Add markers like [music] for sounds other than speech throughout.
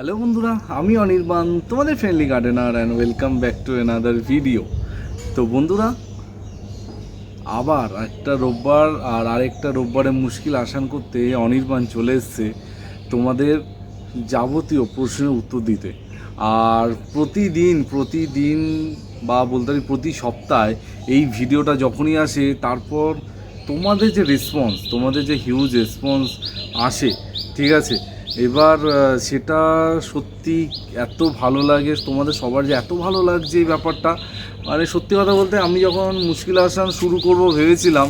Hello বন্ধুরা, আমি অনির্বাণ, তোমাদের friendly gardener and welcome back to another video তো বন্ধুরা, আবার একটা রোববার আর আরেকটা রোববারে মুশকিল আসান করতে অনির্বাণ চলে এসছে তোমাদের যাবতীয় প্রশ্নের উত্তর দিতে। আর প্রতিদিন প্রতিদিন বা বলতে পারি প্রতি সপ্তাহে এই ভিডিওটা যখনই আসে, তারপর তোমাদের যে রেসপন্স তোমাদের যে হিউজ রেসপন্স আসে, ঠিক আছে? এবার সেটা সত্যি এত ভালো লাগে, তোমাদের সবার যে এত ভালো লাগছে এই ব্যাপারটা। মানে সত্যি কথা বলতে আমি যখন মুশকিল আসান শুরু করব ভেবেছিলাম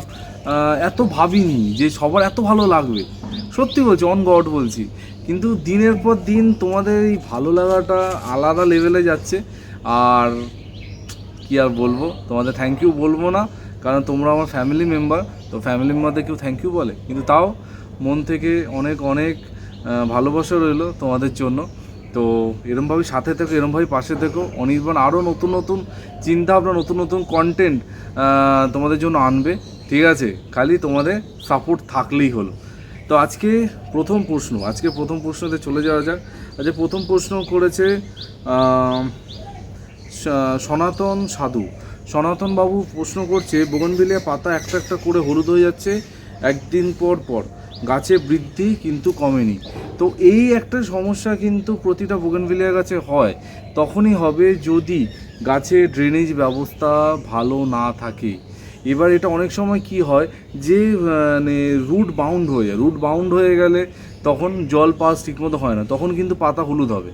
এত ভাবিনি যে সবার এত ভালো লাগবে। সত্যি বলছি অন গড বলছি। কিন্তু দিনের পর দিন তোমাদের এই ভালো লাগাটা আলাদা লেভেলে যাচ্ছে। আর কি আর বলব, তোমাদের থ্যাংক ইউ বলব না, কারণ তোমরা আমার ফ্যামিলি মেম্বার তো ফ্যামিলি মধ্যে কেউ থ্যাংক ইউ বলে। কিন্তু তাও মন থেকে অনেক অনেক ভালোবাসা রইল তোমাদের জন্য। তো এরমভাবে সাথে থেকো এরমভাবে পাশে থেকো। অনির্বাণ আরও নতুন নতুন চিন্তা ভাবনা নতুন নতুন কন্টেন্ট তোমাদের জন্য আনবে। ঠিক আছে? খালি তোমাদের সাপোর্ট থাকলেই হলো। তো আজকে প্রথম প্রশ্ন, আজকে প্রথম প্রশ্নতে চলে যাওয়া যাক। আজকে প্রথম প্রশ্ন করেছে সনাতন সাধু। সনাতন বাবু প্রশ্ন করছে বোগনভিলিয়া পাতা একটা একটা করে হলুদ হয়ে যাচ্ছে, একদিন পর পর। গাছে বৃদ্ধি কিন্তু কমেনি। তো এই একটা সমস্যা কিন্তু প্রতিটা বোগেনভিলিয়া গাছে হয়। তখনই হবে যদি গাছে ড্রেনেজ ব্যবস্থা ভালো না থাকে। এবার এটা অনেক সময় কি হয় যে মানে রুট বাউন্ড হয়ে যায়। রুট বাউন্ড হয়ে গেলে তখন জল পাস ঠিকমতো হয় না। তখন কিন্তু পাতা হলুদ হবে।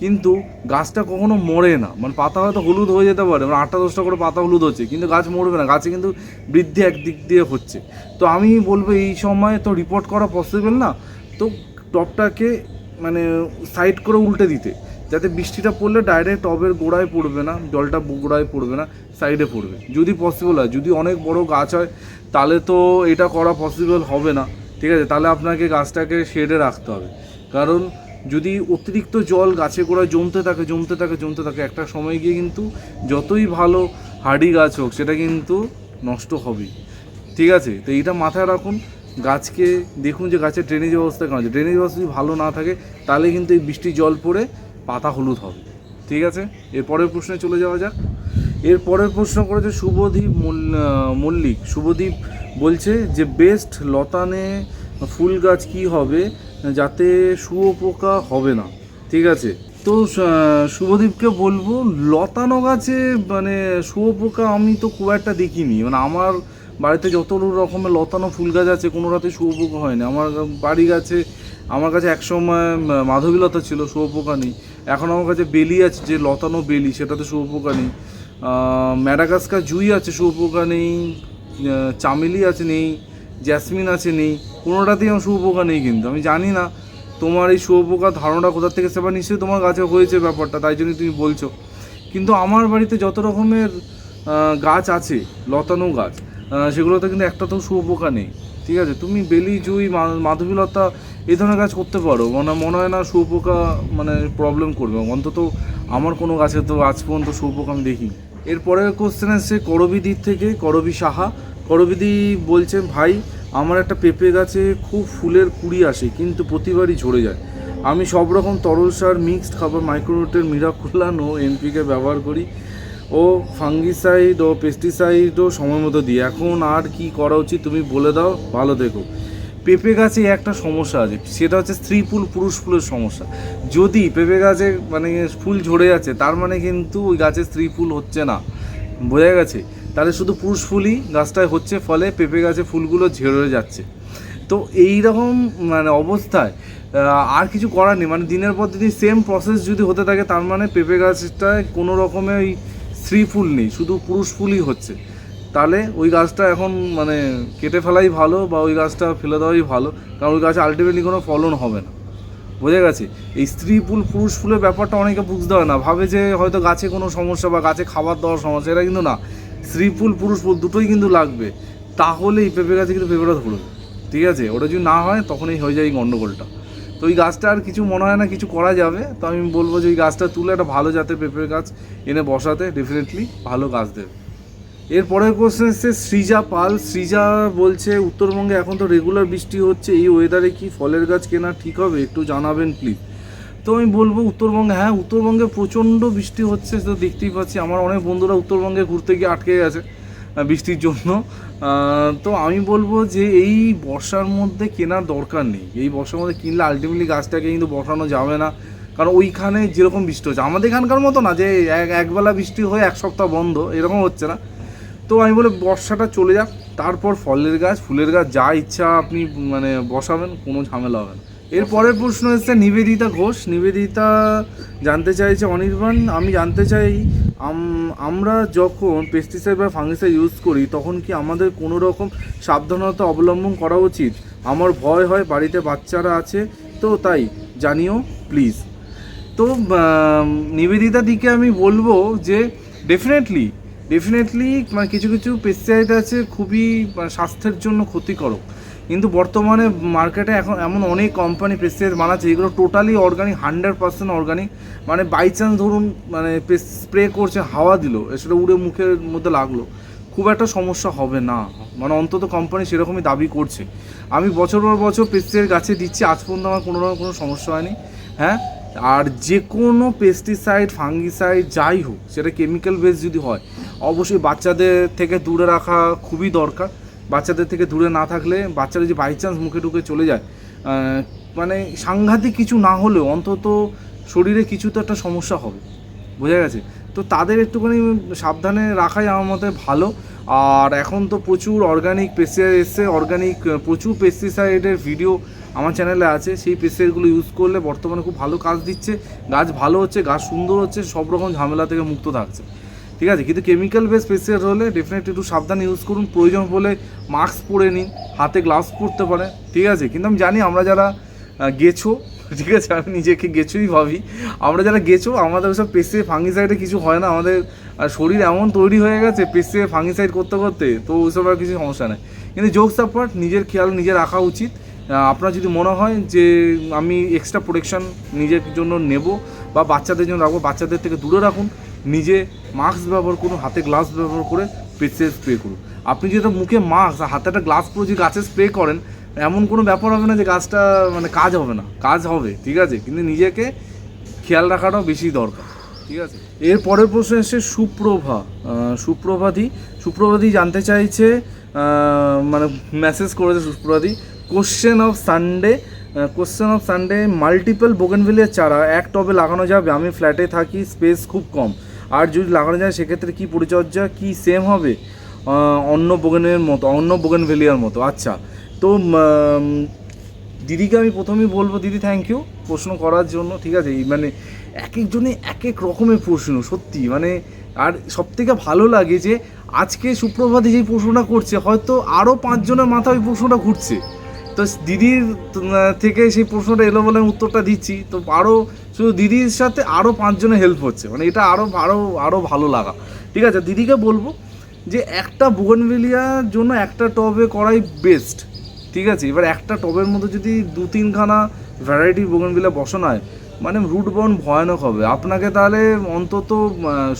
কিন্তু গাছটা কখনো মরে না। মানে পাতা হয়তো হলুদ হয়ে যেতে পারে মানে আটটা দশটা করে পাতা হলুদ হচ্ছে, কিন্তু গাছ মরবে না, গাছে কিন্তু বৃদ্ধি একদিক দিয়ে হচ্ছে। তো আমি বলব এই সময় তো রিপোর্ট করা পসিবল না, তো টপটাকে মানে সাইড করে উল্টে দিতে, যাতে বৃষ্টিটা পড়লে ডাইরেক্ট টবের গোড়ায় পড়বে না, জলটা গোড়ায় পড়বে না সাইডে পড়বে। যদি পসিবল হয়, যদি অনেক বড় গাছ হয়, তাহলে তো এটা করা পসিবল হবে না। ঠিক আছে, তাহলে আপনাকে গাছটাকে শেডে রাখতে হবে। কারণ যদি অতিরিক্ত জল গাছে গোড়ায় জমতে থাকে জমতে থাকে জমতে থাকে, একটা সময় গিয়ে কিন্তু যতই ভালো হার্ডি গাছ হোক, সেটা কিন্তু নষ্ট হবে ঠিক আছে? তো এইটা মাথায় রাখুন। গাছকে দেখুন যে গাছের ড্রেনেজ ব্যবস্থা কেমন আছে। ড্রেনেজ ব্যবস্থা যদি ভালো না থাকে, তাহলে কিন্তু এই বৃষ্টির জল পড়ে পাতা হলুদ হবে। ঠিক আছে? এর পরের প্রশ্নে চলে যাওয়া যাক। এর পরের প্রশ্ন করেছে শুভদীপ মল- মল্লিক। শুভদীপ বলছে যে, বেস্ট লতানে ফুল গাছ কি হবে? যাতে শুয়োপোকা হবে না। ঠিক আছে? তো শুভদীপকে বলব লতানো গাছে মানে শুয়োপোকা আমি তো খুব একটা দেখিনি। মানে আমার বাড়িতে যত রকমের লতানো ফুল গাছ আছে, কোনো রাতে শুয়োপোকা হয়নি। আমার বাড়ি গাছে, আমার কাছে একসময় মাধবীলতা ছিল, শুয়োপোকা নেই। এখন আমার কাছে বেলি আছে, যে লতানো বেলি, সেটাতে শুয়োপোকা নেই। ম্যাডাগাস্কার জুই আছে, শুয়োপোকা নেই। চামেলি আছে, নেই। জ্যাসমিন আছে নেই কোনোটাতেই আমার শুয়োপোকা নেই কিন্তু। আমি জানি না তোমার এই শুয়োপোকার ধারণা কোথার থেকে সেবা নিশ্চয়ই তোমার গাছে হয়েছে ব্যাপারটা, তাই জন্যই তুমি বলছো। কিন্তু আমার বাড়িতে যত রকমের গাছ আছে, লতানো গাছ সেগুলোতে কিন্তু একটা একটাতেও শুয়োপোকা নেই, ঠিক আছে? তুমি বেলি, জুই মাধবীলতা এই ধরনের গাছ করতে পারো মানে মনে হয় না শুয়োপোকা মানে প্রবলেম করবে। অন্তত আমার কোনো গাছে তো আজ পর্যন্ত শুয়োপোকা আমি দেখিনি। এরপরের কোশ্চেন আসছে করবিদির থেকে, করবি সাহা করবিদি বলছেন, ভাই, আমার একটা পেঁপে গাছে খুব ফুলের কুড়ি আসে, কিন্তু প্রতিবারই ঝরে যায়। আমি সব রকম তরল সার মিক্সড খাবার মাইক্রোনিউটের মিরাকুলান ও এনপিকে ব্যবহার করি। ও ফাঙ্গিসাইড ও পেস্টিসাইডও সময় মতো দিই। এখন আর কি করা উচিত তুমি বলে দাও, ভালো দেখো। পেঁপে গাছে একটা সমস্যা আছে, সেটা হচ্ছে স্ত্রী ফুল, পুরুষ ফুলের সমস্যা। যদি পেঁপে গাছে মানে ফুল ঝরে যাচ্ছে, তার মানে কিন্তু ওই গাছে স্ত্রী ফুল হচ্ছে না। বোঝা গেছে? তাহলে শুধু পুরুষ ফুলই গাছটায় হচ্ছে, ফলে পেঁপে গাছে ফুলগুলো ঝেড়ে যাচ্ছে। তো এই রকম মানে অবস্থায় আর কিছু করার নেই। মানে দিনের পর দিন সেম প্রসেস যদি হতে থাকে, তার মানে পেঁপে গাছটায় কোনো রকমের ওই স্ত্রী ফুল নেই, শুধু পুরুষ ফুলই হচ্ছে। তাহলে ওই গাছটা এখন মানে কেটে ফেলাই ভালো বা ওই গাছটা ফেলে দেওয়াই ভালো, কারণ ওই গাছে আলটিমেটলি কোনো ফলন হবে না। বোঝা গেছে? এই স্ত্রী ফুল, পুরুষ ফুলের ব্যাপারটা অনেকে বুঝতে হয় না। ভাবে যে হয়তো গাছে কোনো সমস্যা বা গাছে খাবার দেওয়ার সমস্যা, এটা কিন্তু না। স্ত্রী, ফুল, পুরুষ, ফুল দুটোই কিন্তু লাগবে। তাহলে এই পেঁপে গাছে কিন্তু পেঁপেটা ধরবে ঠিক আছে? ওটা যদি না হয়, তখনই হয়ে যায় এই গণ্ডগোলটা তো ওই গাছটা আর কিছু মনে হয় না, কিছু করা যাবে। তো আমি বলব যে ওই গাছটা তুলে একটা ভালো জাতের পেঁপের গাছ এনে বসাতে ডেফিনেটলি ভালো গাছ দেবে। এরপরের কোশ্চেন এসছে সৃজা পাল। সৃজা বলছে, উত্তরবঙ্গে এখন তো রেগুলার বৃষ্টি হচ্ছে, এই ওয়েদারে কি ফলের গাছ কেনা ঠিক হবে? একটু জানাবেন প্লিজ তো আমি বলব উত্তরবঙ্গে হ্যাঁ উত্তরবঙ্গে প্রচণ্ড বৃষ্টি হচ্ছে, তো দেখতেই পাচ্ছি। আমার অনেক বন্ধুরা উত্তরবঙ্গে ঘুরতে গিয়ে আটকে গেছে বৃষ্টির জন্য। তো আমি বলব যে এই বর্ষার মধ্যে কেনার দরকার নেই। এই বর্ষার মধ্যে কিনলে আলটিমেটলি গাছটাকে কিন্তু বসানো যাবে না। কারণ ওইখানে যেরকম বৃষ্টি হচ্ছে, আমাদের এখানকার মতো না যে এক, একবেলা বৃষ্টি হয়ে এক সপ্তাহ বন্ধ, এরকম হচ্ছে না। তো আমি বলে বর্ষাটা চলে যাক, তারপর ফলের গাছ, ফুলের গাছ, যা ইচ্ছা আপনি মানে বসাবেন, কোনো ঝামেলা হবে না। এর পরের প্রশ্ন এসছে নিবেদিতা ঘোষ। নিবেদিতা জানতে চাইছে অনির্বাণ আমি জানতে চাই আমরা যখন পেস্টিসাইড বা ফাঙ্গিসাইড ইউজ করি তখন কি আমাদের কোনো রকম সাবধানতা অবলম্বন করা উচিত? আমার ভয় হয় বাড়িতে বাচ্চারা আছে তো তাই জানিও প্লিজ তো নিবেদিতা দিকে আমি বলব যে ডেফিনেটলি ডেফিনেটলি মানে কিছু কিছু পেস্টিসাইড আছে খুবই মানে, স্বাস্থ্যের জন্য ক্ষতিকারক। কিন্তু বর্তমানে মার্কেটে এখন এমন অনেক কোম্পানি পেস্টিসাইড বানাচ্ছে, এগুলো totally organic hundred percent organic মানে বাই চান্স ধরুন মানে স্প্রে করছে, হাওয়া দিল, সেটা উড়ে মুখের মধ্যে লাগল, খুব একটা সমস্যা হবে না। মানে অন্তত কোম্পানি সেরকমই দাবি করছে। আমি বছর পর বছর পেস্টিসাইড গাছে দিচ্ছি, আজ পর্যন্ত আমার কোনো রকম কোনো সমস্যা হয়নি হ্যাঁ? আর যে কোনো পেস্টিসাইড ফাঙ্গিসাইড যাই হোক, সেটা কেমিক্যাল বেস যদি হয়, অবশ্যই বাচ্চাদের থেকে দূরে রাখা খুবই দরকার। বাচ্চাদের থেকে দূরে না থাকলে বাচ্চারা যে বাই চান্স মুখে ঢুকে চলে যায় মানে সাংঘাতিক কিছু না হলেও অন্তত শরীরে কিছু তো একটা সমস্যা হবে, বোঝা গেছে? তো তাদের একটুখানি সাবধানে রাখাই আমার মতে ভালো। আর এখন তো প্রচুর অর্গানিক পেস্টিসাইড এসছে অর্গানিক প্রচুর পেস্টিসাইডের ভিডিও আমার চ্যানেলে আছে। সেই পেস্টিসাইডগুলো ইউজ করলে বর্তমানে খুব ভালো কাজ দিচ্ছে। গাছ ভালো হচ্ছে, গাছ সুন্দর হচ্ছে, সব রকম ঝামেলা থেকে মুক্ত থাকছে। ঠিক আছে? কিন্তু কেমিক্যাল বেস পেস্টিসাইড হলে ডেফিনেটলি একটু সাবধানে ইউজ করুন। প্রয়োজন হলে মাস্ক পরে নিন, হাতে গ্লাভস পরতে পারে ঠিক আছে? কিন্তু আমি জানি আমরা যারা গেছো, [laughs] ঠিক আছে? আমি নিজেকে গেছোই ভাবি। আমরা যারা গেছো, আমাদের ওসব পেস্টে ফাঙ্গিসাইডে কিছু হয় না। আমাদের শরীর এমন তৈরি হয়ে গেছে পেস্টে ফাঙ্গিসাইড করতে করতে, তো ওইসব আর কিছু সমস্যা নেই। কিন্তু জোক সাপার্ট নিজের খেয়াল নিজে রাখা উচিত। আপনার যদি মনে হয় যে আমি এক্সট্রা প্রোটেকশন নিজের জন্য নেব বা বাচ্চাদের জন্য রাখব, বাচ্চাদের থেকে দূরে রাখুন। নিজে মাস্ক ব্যবহার করুন, হাতে গ্লাভস ব্যবহার করে পেস্টে স্প্রে করুন। আপনি যদি মুখে মাস্ক আর হাতে একটা গ্লাস পরে যদি গাছে স্প্রে করেন, এমন কোনো ব্যাপার হবে না যে গাছটা মানে কাজ হবে না। কাজ হবে, ঠিক আছে? কিন্তু নিজেকে খেয়াল রাখাটাও বেশি দরকার, ঠিক আছে? এর পরের প্রশ্ন এসছে সুপ্রভা সুপ্রভাদি। সুপ্রভাদি জানতে চাইছে মানে মেসেজ করেছে সুপ্রভাদি question of Sunday question of Sunday multiple বোগেনভিলিয়ার চারা এক টবে লাগানো যাবে। আমি ফ্ল্যাটে থাকি স্পেস খুব কম। আর যদি লাগানো যায়, সেক্ষেত্রে কি পরিচর্যা? কি সেম হবে? অন্য বোগেনের মতো, অন্য বোগেনভেলিয়ার মতো। আচ্ছা তো দিদিকে আমি প্রথমেই বলব, দিদি থ্যাংক ইউ প্রশ্ন করার জন্য, ঠিক আছে? মানে এক একজনে এক এক রকমের প্রশ্ন, সত্যি। মানে আর সব থেকে ভালো লাগে যে, আজকে সুপ্রভাতে যেই প্রশ্নটা করছে, হয়তো আরও পাঁচজনের মাথায় ওই প্রশ্নটা ঘুরছে। তো দিদির থেকে সেই প্রশ্নটা এলো বলে আমি উত্তরটা দিচ্ছি। তো আরও শুধু দিদির সাথে আরও পাঁচজনের হেল্প হচ্ছে। মানে এটা আরও আরও আরও ভালো লাগা। ঠিক আছে, দিদিকে বলব যে একটা বোগনভেলিয়ার জন্য একটা টবে করাই বেস্ট ঠিক আছে, এবার একটা টবের মধ্যে যদি দু তিনখানা ভ্যারাইটি বোগনভিলা বসানো হয় মানে রুট বন ভয়ানক হবে। আপনাকে তাহলে অন্তত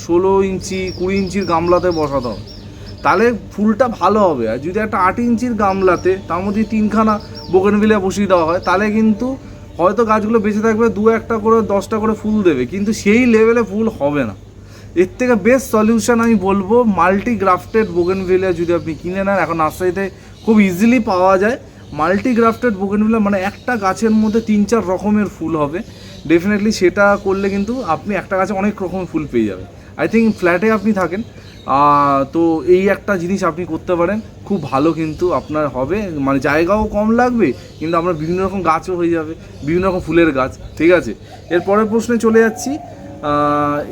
ষোলো ইঞ্চি, কুড়ি ইঞ্চির গামলাতে বসাতে হবে। তাহলে ফুলটা ভালো হবে। আর যদি একটা আট ইঞ্চির গামলাতে তার মধ্যে তিনখানা বোগনভিলা বসিয়ে দেওয়া হয়, তাহলে কিন্তু হয়তো গাছগুলো বেঁচে থাকবে, দু একটা করে, দশটা করে ফুল দেবে। কিন্তু সেই লেভেলে ফুল হবে না। এর থেকে বেস্ট সলিউশন আমি বলব মাল্টি গ্রাফটেড বোগেনভিলিয়া যদি আপনি কিনে নেন, এখন নার্সারিতে খুব ইজিলি পাওয়া যায়। মাল্টি গ্রাফটেড বোগেনভিলিয়া মানে একটা গাছের মধ্যে তিন চার রকমের ফুল হবে। ডেফিনেটলি সেটা করলে কিন্তু আপনি একটা গাছে অনেক রকমের ফুল পেয়ে যাবেন। আই থিঙ্ক ফ্ল্যাটে আপনি থাকেন। তো এই একটা জিনিস আপনি করতে পারেন। খুব ভালো কিন্তু আপনার হবে। মানে জায়গাও কম লাগবে, কিন্তু আপনার বিভিন্ন রকম গাছও হয়ে যাবে, বিভিন্ন রকম ফুলের গাছ, ঠিক আছে? এরপরের প্রশ্নে চলে যাচ্ছি।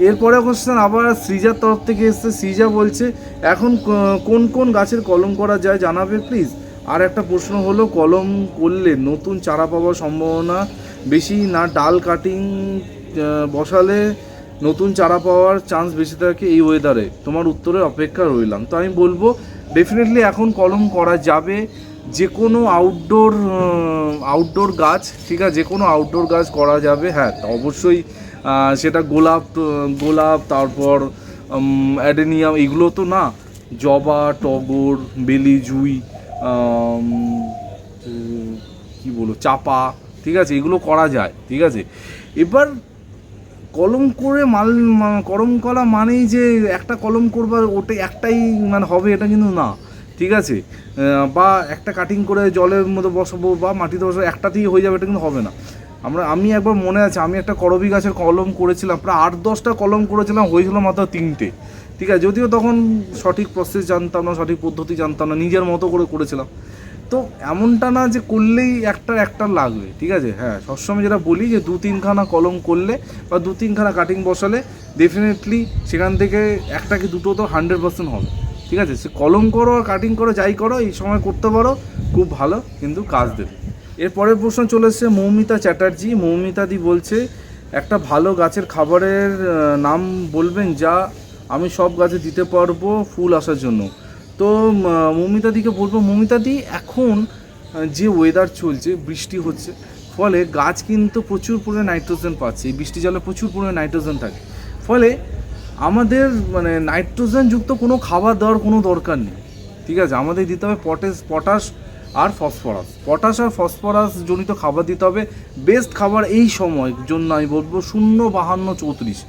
এরপরে কোশ্চেন আবার সৃজার তরফ থেকে এসছে। সৃজা বলছে, এখন কোন কোন গাছের কলম করা যায় জানাবে প্লিজ আর একটা প্রশ্ন হলো, কলম করলে নতুন চারা পাওয়ার সম্ভাবনা বেশি না ডাল কাটিং বসালে নতুন চারা পাওয়ার চান্স বেশি থাকে এই ওয়েদারে তোমার উত্তরের অপেক্ষা রইলাম। তো আমি বলব ডেফিনেটলি এখন কলম করা যাবে। যে কোনো আউটডোর আউটডোর গাছ, ঠিক আছে? যে কোনো আউটডোর গাছ করা যাবে হ্যাঁ অবশ্যই সেটা গোলাপ গোলাপ, তারপর অ্যাডেনিয়াম, এগুলো তো না, জবা, টগর বেলি জুই কি বলব, চাপা, ঠিক আছে? এগুলো করা যায়, ঠিক আছে? এবার কলম করে মাল কলম করা মানেই যে একটা কলম করবার ওটা একটাই মানে হবে, এটা কিন্তু না। ঠিক আছে? বা একটা কাটিং করে জলের মধ্যে বসাবো বা মাটিতে বসাবো, একটাতেই হয়ে যাবে, এটা কিন্তু হবে না। আমরা, আমি একবার মনে আছে, আমি একটা করবি গাছের কলম করেছিলাম, প্রায় আট, দশটা কলম করেছিলাম, হয়েছিল মাত্র তিনটে। ঠিক আছে? যদিও তখন সঠিক প্রসেস জানতাম না, সঠিক পদ্ধতি জানতাম না, নিজের মতো করে করেছিলাম। তো এমনটা না যে করলেই একটা একটা লাগবে, ঠিক আছে? হ্যাঁ সবসময় যেটা বলি যে দু তিনখানা কলম করলে বা দু তিনখানা কাটিং বসালে ডেফিনেটলি সেখান থেকে একটা কি দুটো তো হান্ড্রেড পার্সেন্ট হবে, ঠিক আছে? সে কলম করো আর কাটিং করো, যাই করো, এই সময় করতে পারো, খুব ভালো, কিন্তু কাজ দেবে। এরপরের প্রশ্ন চলে এসছে, মৌমিতা চ্যাটার্জি মৌমিতাদি বলছে, একটা ভালো গাছের খাবারের নাম বলবেন যা আমি সব গাছে দিতে পারব ফুল আসার জন্য। তো মৌমিতাদিকে বলব, মৌমিতাদি এখন যে ওয়েদার চলছে, বৃষ্টি হচ্ছে, ফলে গাছ কিন্তু প্রচুর পরিমাণে নাইট্রোজেন পাচ্ছে, এই বৃষ্টি জলে প্রচুর পরিমাণে নাইট্রোজেন থাকে। ফলে আমাদের মানে নাইট্রোজেন যুক্ত কোনো খাবার দেওয়ার কোনো দরকার নেই, ঠিক আছে? আমাদের দিতে হবে পটাশ পটাশ আর ফসফরাস পটাশ আর ফসফরাস জনিত খাবার দিতে হবে। বেস্ট খাবার এই সময়, জন্য আমি বলব শূন্য বাহান্ন চৌত্রিশ।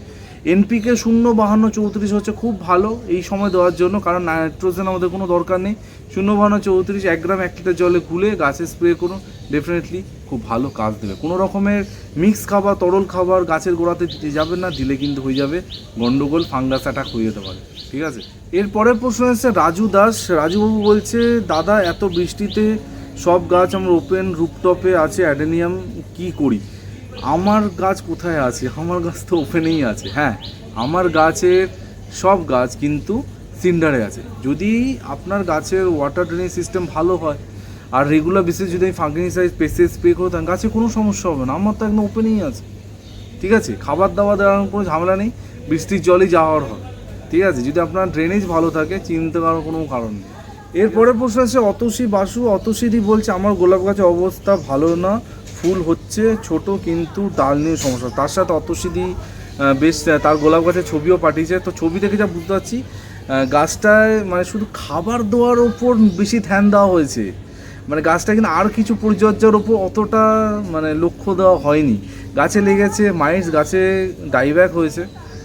এনপিকে শূন্য বাহান্ন চৌত্রিশ হচ্ছে খুব ভালো এই সময় দেওয়ার জন্য, কারণ নাইট্রোজেন আমাদের কোনো দরকার নেই। শূন্য বাহান্ন চৌত্রিশ, এক গ্রাম এক লিটার জলে গুলে গাছে স্প্রে করুন ডেফিনেটলি খুব ভালো কাজ দেবে। কোনো রকমের মিক্স খাবার, তরল খাবার গাছের গোড়াতে দিতে যাবেন না, দিলে কিন্তু হয়ে যাবে গন্ডগোল ফাঙ্গাস অ্যাটাক হয়ে যেতে পারে, ঠিক আছে? এরপরের প্রশ্ন হচ্ছে রাজু দাস, রাজুবাবু বলছে, দাদা, এত বৃষ্টিতে সব গাছ আমার ওপেন রুপটপে আছে অ্যাডেনিয়াম কি করি? আমার গাছ কোথায় আছে? আমার গাছ তো ওপেনেই আছে। হ্যাঁ আমার গাছের সব গাছ কিন্তু সিন্ডারে আছে। যদি আপনার গাছের ওয়াটার ড্রেনেজ সিস্টেম ভালো হয়, আর রেগুলার বেসিস যদি আমি ফাঙ্গিসাইড পেসে স্প্রে করে থাকেন গাছে কোনো সমস্যা হবে না। আমার তো একদম ওপেনেই আছে। ঠিক আছে? খাবার দাবার দেওয়ার কোনো ঝামেলা নেই। বৃষ্টির জলই যাওয়ার হয় ঠিক আছে? যদি আপনার ড্রেনেজ ভালো থাকে, চিন্তা করার কোনো কারণ নেই। এরপরের প্রশ্ন আছে অতসী বাসু অতসীদি বলছে, আমার গোলাপ গাছের অবস্থা ভালো না। ফুল হচ্ছে, ছোট কিন্তু ডাল নিয়ে সমস্যা। তার সাথে অতসীদি বেশ তার গোলাপ গাছের ছবিও পাঠিয়েছে। তো ছবি দেখে যা বুঝতে পারছি গাছটায় মানে শুধু খাবার দেওয়ার ওপর বেশি ধ্যান দেওয়া হয়েছে। মানে গাছটা কিন্তু আর কিছু পরিচর্যার ওপর অতটা মানে লক্ষ্য দেওয়া হয়নি। গাছে লেগেছে মাইস, গাছে ডাইব্যাক হয়েছে।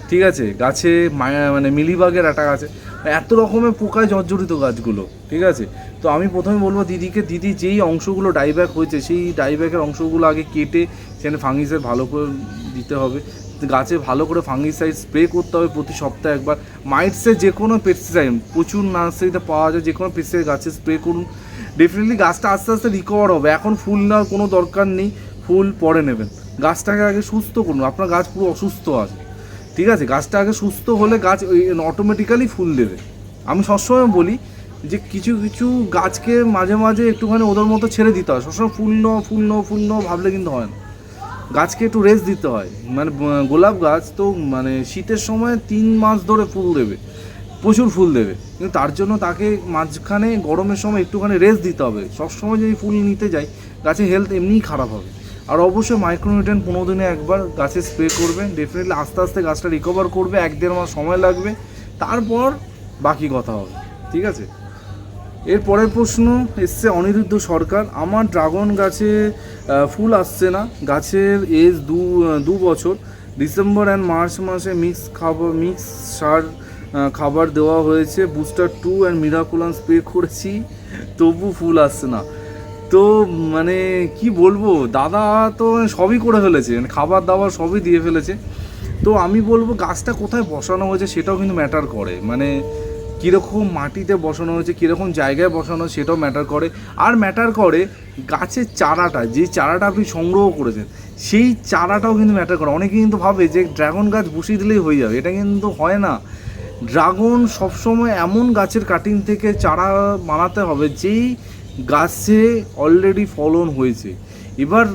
ঠিক আছে, গাছে মানে মিলিবাগের অ্যাটাক আছে এত রকমের পোকায় জর্জরিত গাছগুলো। ঠিক আছে তো আমি প্রথমে বলব দিদিকে, দিদি যেই অংশগুলো ডাইব্যাক হয়েছে, সেই ডাইব্যাকের অংশগুলো আগে কেটে সেখানে ফাঙ্গিসাইড ভালো করে দিতে হবে। গাছে ভালো করে ফাঙ্গিসাইড স্প্রে করতে হবে প্রতি সপ্তাহে একবার। মাইটসে যে কোনো পেস্টিসাইড প্রচুর নার্সারিতে পাওয়া যায় যে কোনো পেস্টিসাইড গাছে স্প্রে করুন। ডেফিনেটলি গাছটা আস্তে আস্তে রিকভার হবে। এখন ফুল নেওয়ার কোনো দরকার নেই, ফুল পরে নেবেন। গাছটাকে আগে সুস্থ করুন, আপনার গাছ পুরো অসুস্থ আছে। ঠিক আছে? গাছটা আগে সুস্থ হলে গাছ অটোমেটিক্যালি ফুল দেবে। আমি সবসময় বলি যে কিছু কিছু গাছকে মাঝে মাঝে একটুখানি ওদের মতো ছেড়ে দিতে হয়। সবসময় ফুল ন ফুল ন ফুল ন ভাবলে কিন্তু হয় না। গাছকে একটু রেস্ট দিতে হয়। মানে গোলাপ গাছ তো মানে শীতের সময় তিন মাস ধরে ফুল দেবে। প্রচুর ফুল দেবে। কিন্তু তার জন্য তাকে মাঝখানে গরমের সময় একটুখানি রেস্ট দিতে হবে। সবসময় যদি ফুল নিতে যাই, গাছের হেলথ এমনিই খারাপ হবে। আর অবশ্যই মাইক্রোনিউট্রেন পনেরো দিনে একবার গাছে স্প্রে করবেন ডেফিনেটলি আস্তে আস্তে গাছটা রিকভার করবে। এক দেড় মাস সময় লাগবে। তারপর বাকি কথা হবে। ঠিক আছে? এর পরের প্রশ্ন এসছে অনিরুদ্ধ সরকার, আমার ড্রাগন গাছে ফুল আসছে না। গাছের এজ দু দু বছর। ডিসেম্বর অ্যান্ড মার্চ মাসে মিক্স খাবার মিক্স সার খাবার দেওয়া হয়েছে। Booster two and Miraculan spray করেছি, তবু ফুল আসছে না। তো মানে কি বলব, দাদা তো সবই করে ফেলেছে মানে খাবার দাবার সবই দিয়ে ফেলেছে। তো আমি বলব, গাছটা কোথায় বসানো হয়েছে সেটাও কিন্তু ম্যাটার করে। মানে কীরকম মাটিতে বসানো হয়েছে, কীরকম জায়গায় বসানো সেটাও ম্যাটার করে। আর ম্যাটার করে গাছের চারাটা, যে চারাটা আপনি সংগ্রহ করেছেন, সেই চারাটাও কিন্তু ম্যাটার করে। অনেকে কিন্তু ভাবে যে ড্রাগন গাছ বসিয়ে দিলেই হয়ে যাবে, এটা কিন্তু হয় না। ড্রাগন সবসময় এমন গাছের কাটিং থেকে চারা বানাতে হবে, যেই গাছে অলরেডি ফলন হয়েছে। এবার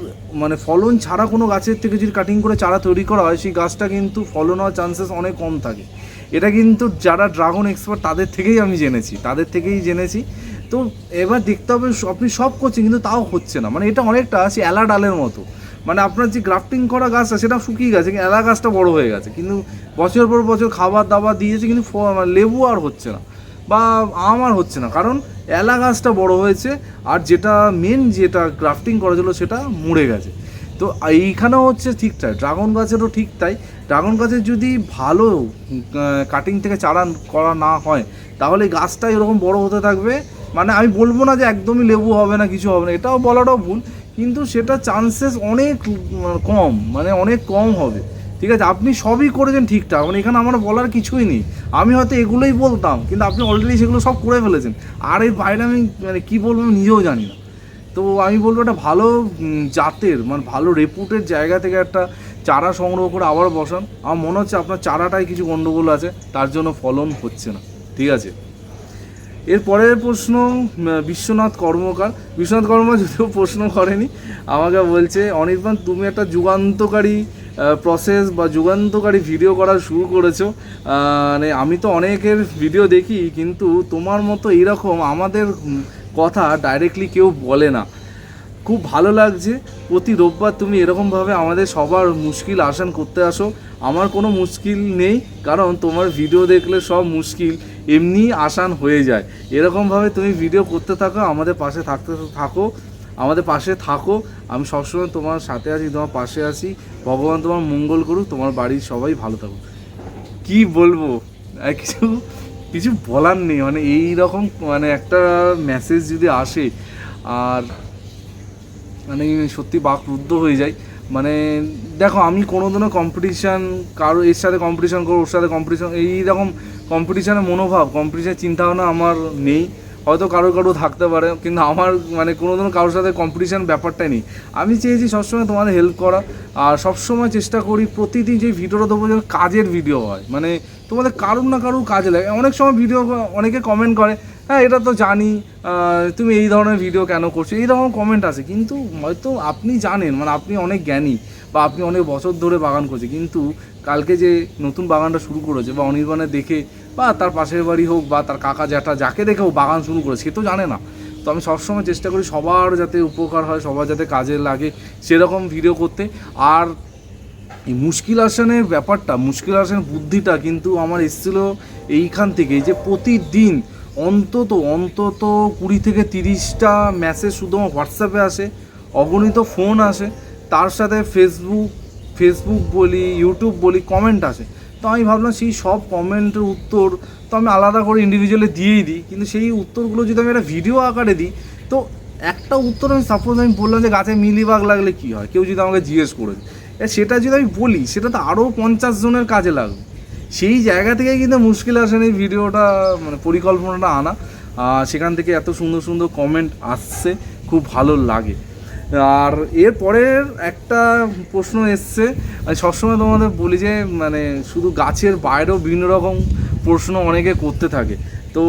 মানে ফলন ছাড়া কোনো গাছের থেকে যদি কাটিং করে চারা তৈরি করা হয়, সেই গাছটা কিন্তু ফলন হওয়ার চান্সেস অনেক কম থাকে। এটা কিন্তু যারা ড্রাগন এক্সপার্ট তাদের থেকেই আমি জেনেছি, তাদের থেকেই জেনেছি। তো এবার দেখতে হবে, আপনি সব করছেন, কিন্তু তাও হচ্ছে না। মানে এটা অনেকটা সে এলা ডালের মতো। মানে আপনার যে গ্রাফটিং করা গাছটা, সেটা শুকিয়ে গেছে, কিন্তু এলা গাছটা বড় হয়ে গেছে। কিন্তু বছর পর বছর খাবার দাবার দিয়েছে, কিন্তু মানে লেবু আর হচ্ছে না। বা আম আর হচ্ছে না। কারণ এলা গাছটা বড় হয়েছে, আর যেটা মেন যেটা গ্রাফটিং করা ছিল, সেটা মরে গেছে। তো এইখানেও হচ্ছে ঠিক তাই। ড্রাগন গাছেরও ঠিক তাই। ড্রাগন গাছের যদি ভালো কাটিং থেকে চারা করা না হয়, তাহলে গাছটা এরকম বড় হতে থাকবে। মানে আমি বলব না যে একদমই লেবু হবে না, কিছু হবে না, এটাও বলাটাও ভুল। কিন্তু সেটা চান্সেস অনেক কম মানে অনেক কম হবে। ঠিক আছে, আপনি সবই করেছেন ঠিকঠাক মানে এখানে আমার বলার কিছুই নেই। আমি হয়তো এগুলোই বলতাম, কিন্তু আপনি অলরেডি সেগুলো সব করে ফেলেছেন। আর এর বাইরে আমি মানে কী বলব আমি নিজেও জানি না। তো আমি বলব একটা ভালো জাতের মানে ভালো রেপুটের জায়গা থেকে একটা চারা সংগ্রহ করে আবার বসান। আমার মনে হচ্ছে আপনার চারাটাই কিছু গণ্ডগোল আছে, তার জন্য ফলন হচ্ছে না। ঠিক আছে? এর পরের প্রশ্ন বিশ্বনাথ কর্মকার। বিশ্বনাথ কর্মকার যদিও প্রশ্ন করেনি, আমাকে বলছে অনির্বাণ তুমি একটা যুগান্তকারী প্রসেস বা যুগান্তকারী ভিডিও করা শুরু করেছ। মানে আমি তো অনেকের ভিডিও দেখি, কিন্তু তোমার মতো এরকম আমাদের কথা ডাইরেক্টলি কেউ বলে না। খুব ভালো লাগছে। প্রতি রোববার তুমি এরকমভাবে আমাদের সবার মুশকিল আসান করতে আসো। আমার কোনো মুশকিল নেই, কারণ তোমার ভিডিও দেখলে সব মুশকিল, এমনি আসান হয়ে যায়। এরকমভাবে তুমি ভিডিও করতে থাকো, আমাদের পাশে থাকতে থাকো, আমাদের পাশে থাকো। আমি সবসময় তোমার সাথে আছি, তোমার পাশে আছি। ভগবান তোমার মঙ্গল করুক, তোমার বাড়ির সবাই ভালো থাকুক। কি বলব? কিছু কিছু বলার নেই। মানে এই রকম মানে একটা মেসেজ যদি আসে, আর মানে সত্যি বাকরুদ্ধ হয়ে যায়। মানে দেখো, আমি কোনো দিনও কম্পিটিশান কারও এর সাথে কম্পিটিশান করো ওর সাথে কম্পিটিশান এইরকম কম্পিটিশানের মনোভাব কম্পিটিশান চিন্তাভাবনা আমার নেই। হয়তো কারও কারও থাকতে পারে, কিন্তু আমার মানে কোনো দিনও কারোর সাথে কম্পিটিশান ব্যাপারটাই নেই। আমি চেয়েছি সবসময় তোমাদের হেল্প করা, আর সবসময় চেষ্টা করি প্রতিদিন যে ভিডিওটা দেবো যেন কাজের ভিডিও হয়। মানে তোমাদের কারুর না কারুর কাজে লাগে। অনেক সময় ভিডিও অনেকে কমেন্ট করে হ্যাঁ এটা তো জানি। তুমি এই ধরনের ভিডিও কেন করছ? এই রকম কমেন্ট আছে। কিন্তু হয়তো আপনি জানেন মানে আপনি অনেক জ্ঞানী বা আপনি অনেক বছর ধরে বাগান করছে কিন্তু কালকে যে নতুন বাগানটা শুরু করেছে বা অনির্বাণে দেখে বা তার পাশের বাড়ি হোক বা তার কাকা জ্যাঠা যাকে দেখে ও বাগান শুরু করে সে তো জানে না। তো আমি সবসময় চেষ্টা করি সবার যাতে উপকার হয়, সবার যাতে কাজে লাগে সেরকম ভিডিও করতে। আর এই মুশকিল আসনের ব্যাপারটা, মুশকিল আসানের বুদ্ধিটা কিন্তু আমার এসেছিল এইখান থেকে যে প্রতিদিন অন্তত অন্তত কুড়ি থেকে তিরিশটা মেসেজ শুধু আমার হোয়াটসঅ্যাপে আসে, অগণিত ফোন আসে, তার সাথে ফেসবুক ফেসবুক বলি ইউটিউব বলি কমেন্ট আসে। তো আমি ভাবলাম সেই সব কমেন্টের উত্তর তো আমি আলাদা করে ইন্ডিভিজুয়ালি দিয়েই দিই, কিন্তু সেই উত্তরগুলো যদি আমি একটা ভিডিও আকারে দিই, তো একটা উত্তর আমি সাপোজ আমি বললাম যে গাছে মিলিবাগ লাগলে কী হয়? কেউ যদি আমাকে জিজ্ঞেস করে সেটা যদি আমি বলি, সেটা তো আরও পঞ্চাশ জনের কাজে লাগবে। সেই জায়গা থেকে কিন্তু মুশকিল আসেন এই ভিডিওটা মানে পরিকল্পনাটা আনা। সেখান থেকে এত সুন্দর সুন্দর কমেন্ট আসছে, খুব ভালো লাগে। আর এর পরের একটা প্রশ্ন এসছে সবসময় তোমাদের বলি যে মানে শুধু গাছের বাইরেও বিভিন্ন রকম প্রশ্ন অনেকে করতে থাকে। তো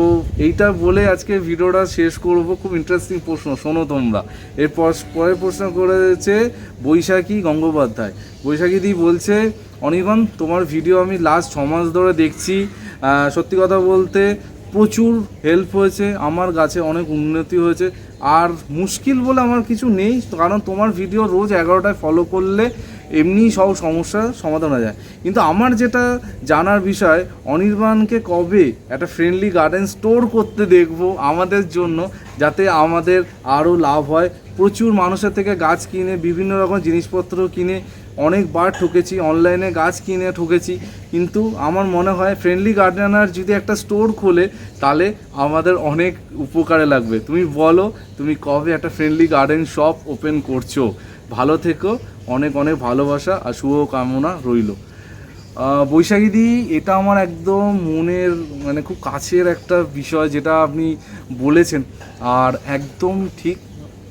এইটা বলে আজকে ভিডিওটা শেষ করব। খুব ইন্টারেস্টিং প্রশ্ন, শোনো তোমরা। এরপর পরের প্রশ্ন করেছে বৈশাখী গঙ্গোপাধ্যায়। বৈশাখী দি বলছে অনির্বাণ তোমার ভিডিও আমি লাস্ট ছ মাস ধরে দেখছি। সত্যি কথা বলতে প্রচুর হেল্প হয়েছে, আমার গাছে অনেক উন্নতি হয়েছে। আর মুশকিল বলে আমার কিছু নেই, কারণ তোমার ভিডিও রোজ এগারোটায় ফলো করলে এমনি সব সমস্যার সমাধান হয়ে যায়। কিন্তু আমার যেটা জানার বিষয়, অনির্বাণকে কবে একটা ফ্রেন্ডলি গার্ডেন স্টোর করতে দেখব আমাদের জন্য, যাতে আমাদের আরও লাভ হয়। প্রচুর মানুষের থেকে গাছ কিনে, বিভিন্ন রকম জিনিসপত্র কিনে অনেকবার ঠকেছি অনলাইনে গাছ কিনে ঠকেছি। কিন্তু আমার মনে হয় ফ্রেন্ডলি গার্ডেনার যদি একটা স্টোর খোলে, তাহলে আমাদের অনেক উপকারে লাগবে। তুমি বলো, তুমি কবে একটা ফ্রেন্ডলি গার্ডেন শপ ওপেন করছ? ভালো থেকো, অনেক অনেক ভালোবাসা আর শুভ কামনা রইল বৈশাখীদি এটা আমার একদম মনের মানে খুব কাছের একটা বিষয় যেটা আপনি বলেছেন। আর একদম ঠিক,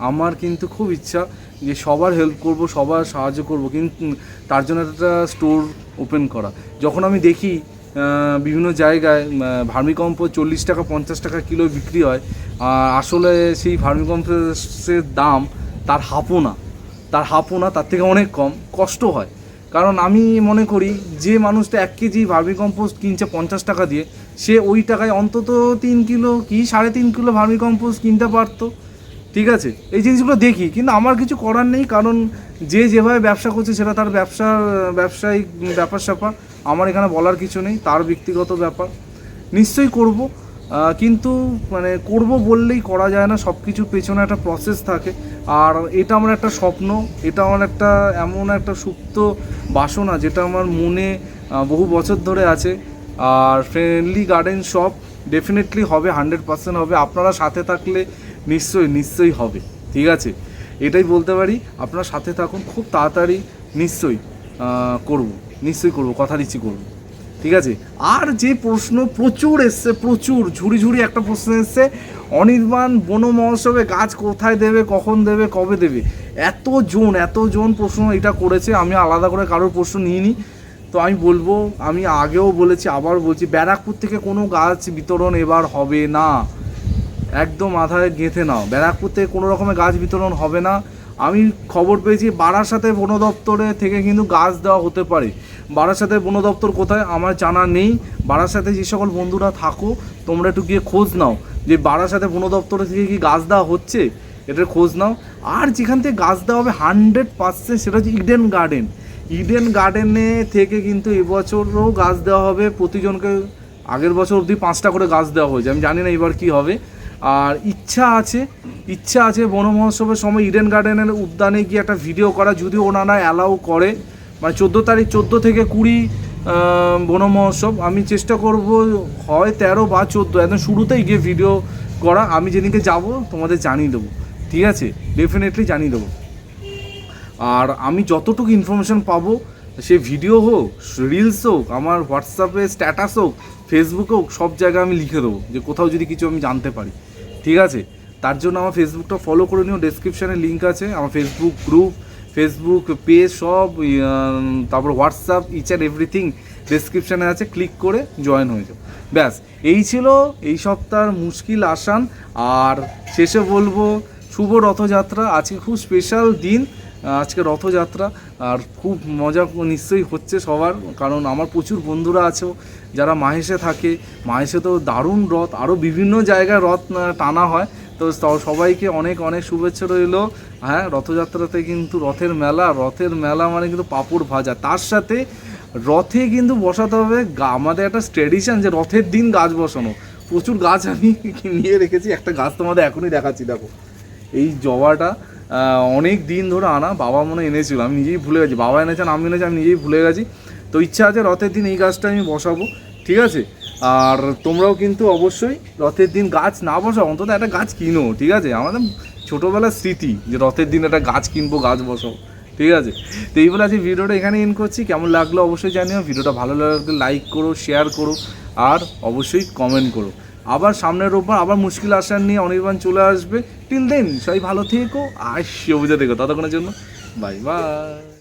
আমার কিন্তু খুব ইচ্ছা যে সবার হেল্প করব, সবার সাহায্য করব, কিন্তু তার জন্য একটা স্টোর ওপেন করা। যখন আমি দেখি বিভিন্ন জায়গায় ভার্মিকম্প চল্লিশ টাকা, পঞ্চাশ টাকা কিলো বিক্রি হয় আর আসলে সেই ভার্মিকম্পোস্টের দাম তার হাফও না। তার হাফও না, তার থেকে অনেক কম, কষ্ট হয়। কারণ আমি মনে করি, যে মানুষটা এক কেজি ভার্মি কম্পোস্ট কিনছে পঞ্চাশ টাকা দিয়ে, সে ওই টাকায় অন্তত তিন কিলো কি সাড়ে তিন কিলো ভার্মি কম্পোস্ট কিনতে পারতো। ঠিক আছে? এই জিনিসগুলো দেখি, কিন্তু আমার কিছু করার নেই, কারণ যে যেভাবে ব্যবসা করছে সেটা তার ব্যবসার ব্যবসায়িক ব্যাপার স্যাপার। আমার এখানে বলার কিছু নেই, তার ব্যক্তিগত ব্যাপার। নিশ্চয়ই করব কিন্তু মানে করব বললেই করা যায় না সব কিছুর পেছনে একটা প্রসেস থাকে। আর এটা আমার একটা স্বপ্ন, এটা আমার একটা এমন একটা সুপ্ত বাসনা, যেটা আমার মনে বহু বছর ধরে আছে। আর ফ্রেন্ডলি গার্ডেন শপ ডেফিনেটলি হবে হান্ড্রেড পার্সেন্ট হবে। আপনারা সাথে থাকলে নিশ্চয়ই নিশ্চয়ই হবে। ঠিক আছে? এটাই বলতে পারি, আপনার সাথে থাকুন, খুব তাড়াতাড়ি নিশ্চয়ই করব। নিশ্চয়ই করব, কথা দিচ্ছি, করব। ঠিক আছে? আর যে প্রশ্ন প্রচুর এসছে, প্রচুর, ঝুড়ি ঝুড়ি একটা প্রশ্ন এসছে, অনির্বাণ বন মহোৎসবে গাছ কোথায় দেবে, কখন দেবে, কবে দেবে? এত জন এত জন প্রশ্ন এটা করেছে, আমি আলাদা করে কারোর প্রশ্ন নিইনি। তো আমি বলব, আমি আগেও বলেছি, আবার বলছি, ব্যারাকপুর থেকে কোনো গাছ বিতরণ এবার হবে না। একদম মাথায় গেঁথে নাও। ব্যারাকপুর থেকে কোনো রকমের গাছ বিতরণ হবে না। আমি খবর পেয়েছি বারাসাতে বন দপ্তরে থেকে কিন্তু গাছ দেওয়া হতে পারে। বারাসাতে বন দপ্তর কোথায় আমার জানা নেই। বারাসাতে যে সকল বন্ধুরা থাকো, তোমরা একটু গিয়ে খোঁজ নাও যে বারাসাতে বন দপ্তরে থেকে কি গাছ দেওয়া হচ্ছে এটার খোঁজ নাও। আর যেখান থেকে গাছ দেওয়া হবে হান্ড্রেড পার্সেন্ট সেটা হচ্ছে ইডেন গার্ডেন ইডেন গার্ডেনে থেকে কিন্তু এবছরও গাছ দেওয়া হবে। প্রতিজনকে আগের বছর অবধি পাঁচটা করে গাছ দেওয়া হয়েছে। আমি জানি না এবার কি হবে। আর ইচ্ছা আছে ইচ্ছা আছে বন মহোৎসবের সময় ইডেন গার্ডেনের উদ্যানে গিয়ে একটা ভিডিও করা যদি ওনারা অ্যালাউ করে। মানে চোদ্দ তারিখ, চোদ্দ থেকে কুড়ি বন মহোৎসব। আমি চেষ্টা করব, হয় তেরো বা চোদ্দ, একদম শুরুতেই গিয়ে ভিডিও করা। আমি যেদিনকে যাব, তোমাদের জানিয়ে দেবো। ঠিক আছে? ডেফিনেটলি জানিয়ে দেবো। আর আমি যতটুকু ইনফরমেশন পাবো সে ভিডিও হোক রিলস হোক, আমার হোয়াটসঅ্যাপে স্ট্যাটাস হোক ফেসবুক হোক, সব জায়গায় আমি লিখে দেবো যে কোথাও যদি কিছু আমি জানতে পারি। ঠিক আছে? তার জন্য আমার ফেসবুকটা ফলো করে নিও ডেসক্রিপশানে লিঙ্ক আছে, আমার ফেসবুক গ্রুপ ফেসবুক পেজ সব তারপর হোয়াটসঅ্যাপ ইচ অ্যান্ড এভরিথিং ডেসক্রিপশানে আছে ক্লিক করে জয়েন হয়ে যাও। ব্যাস, এই ছিল এই সপ্তাহের মুশকিল আসান। আর শেষে বলব, শুভ রথযাত্রা, আজকে খুব স্পেশাল দিন। আজকে রথযাত্রা, আর খুব মজা নিশ্চয়ই হচ্ছে সবার, কারণ আমার প্রচুর বন্ধুরা আছে, যারা মাহেশে থাকে। মাহেশে তো দারুণ রথ আরও বিভিন্ন জায়গায় রথ টানা হয়। তো সবাইকে অনেক অনেক শুভেচ্ছা রইল। হ্যাঁ রথযাত্রাতে কিন্তু রথের মেলা রথের মেলা মানে কিন্তু পাঁপড় ভাজা। তার সাথে রথে কিন্তু বসাতে হবে আমাদের একটা ট্রেডিশন যে রথের দিন গাছ বসানো। প্রচুর গাছ আমি [laughs] নিয়ে রেখেছি, একটা গাছ তোমাদের এখনই দেখাচ্ছি, দেখো। এই জবাটা অনেক দিন ধরে আনা, বাবা মনে এনেছিল। আমি নিজেই ভুলে গেছি। বাবা এনেছেন আমি এনেছি, আমি নিজেই ভুলে গেছি। তো ইচ্ছা আছে রথের দিন এই গাছটা আমি বসাবো, ঠিক আছে? আর তোমরাও কিন্তু অবশ্যই রথের দিন গাছ না বসাও, অন্তত একটা গাছ কিনো, ঠিক আছে? আমাদের ছোটোবেলার স্মৃতি যে রথের দিন একটা গাছ কিনবো, গাছ বসাও, ঠিক আছে? তো এই বলে আজকে ভিডিওটা এখানে ইন করছি। কেমন লাগল অবশ্যই জানিও। ভিডিওটা ভালো লাগলে লাইক করো শেয়ার করো, আর অবশ্যই কমেন্ট করো। আবার সামনের রোববার আবার মুশকিল আসার নিয়ে অনির্বাণ চলে আসবে। টিল দেন সবাই ভালো থেকো, আর সবুজে দেখো ততক্ষণের জন্য বাই বাই